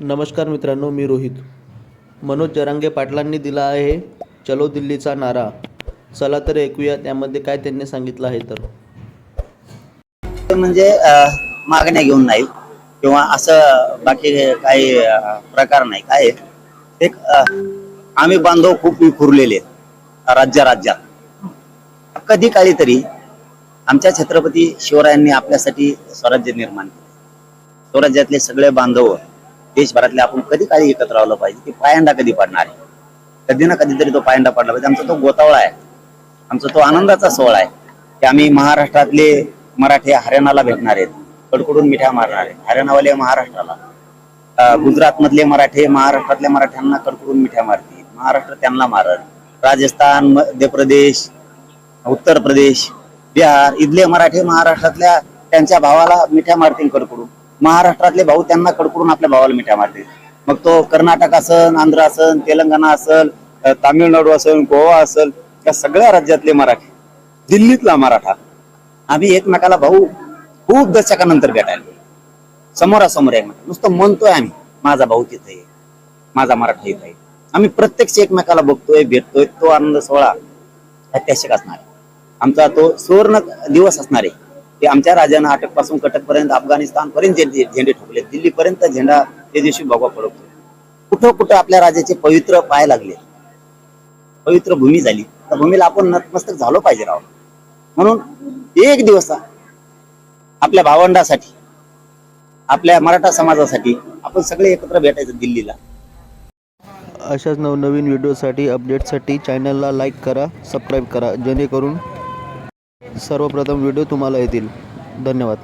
नमस्कार मित्रांनो मी रोहित. मनोज जरांगे पाटलांनी दिला आहे चलो दिल्लीचा नारा. चला तर ऐकूया त्यामध्ये काय त्यांनी सांगितलं आहे तर. म्हणजे मागण्या घेऊन नाही किंवा असं बाकी काही प्रकार नाही. काय एक आम्ही बांधव खूप विखुरलेले आहेत, राज्या राज्यात कधी काळी तरी आमच्या छत्रपती शिवरायांनी आपल्यासाठी स्वराज्य निर्माण केले. स्वराज्यातले सगळे बांधव देशभरातले आपण कधी काळी एकत्र राहिलं पाहिजे की पायंडा कधी पडणार आहे? कधी ना कधीतरी तो पायंडा पडला पाहिजे. आमचा तो गोतावळा आहे. आमचा तो आनंदाचा सोहळा आहे की आम्ही महाराष्ट्रातले मराठी हरियाणाला भेटणार आहेत. कडकडून मिठ्या मारणार आहेत. हरियाणावाले महाराष्ट्राला. गुजरातमधले मराठे महाराष्ट्रातल्या मराठ्यांना कडकडून मिठ्या मारतील. महाराष्ट्र त्यांना मारत राजस्थान मध्य प्रदेश उत्तर प्रदेश बिहार इथले मराठे महाराष्ट्रातल्या त्यांच्या भावाला मिठ्या मारतील कडकडून. महाराष्ट्रातले भाऊ त्यांना कडकडून आपल्या भावाला मिठ्या मारते. मग तो कर्नाटक असन आंध्र असन तेलंगणा असल तामिळनाडू असेल गोवा असेल या सगळ्या राज्यातले मराठी. दिल्लीतला मराठा. आम्ही एकमेकाला भाऊ खूप दशकानंतर भेटायला समोरासमोर आहे नुसतं म्हणतोय आम्ही माझा भाऊ तिथे आहे माझा मराठा इथे आहे. आम्ही प्रत्यक्ष एकमेकाला बघतोय भेटतोय तो आनंद सोहळा ऐतिहासिक असणार आहे. आमचा तो सुवर्ण दिवस असणार आहे. ते आमच्या राजानं अटकपासून कटक पर्यंत अफगाणिस्तान पर्यंत झेंडे ठोकले दिल्ली पर्यंत झेंडा त्या दिवशी भगवा पडतो कुठं कुठं आपल्या राजाचे पवित्र पाय लागले. पवित्र भूमी झाली. त्या भूमीला आपण नतमस्तक झालो पाहिजे राव. म्हणून एक दिवस आपल्या भावंडासाठी आपल्या मराठा समाजासाठी आपण सगळे एकत्र भेटायचं दिल्लीला. अशाच नवनवीन व्हिडिओसाठी अपडेटसाठी चॅनलला लाईक करा सबस्क्राईब करा. जेणेकरून सर्वप्रथम व्हिडिओ तुम्हाला येतील. धन्यवाद.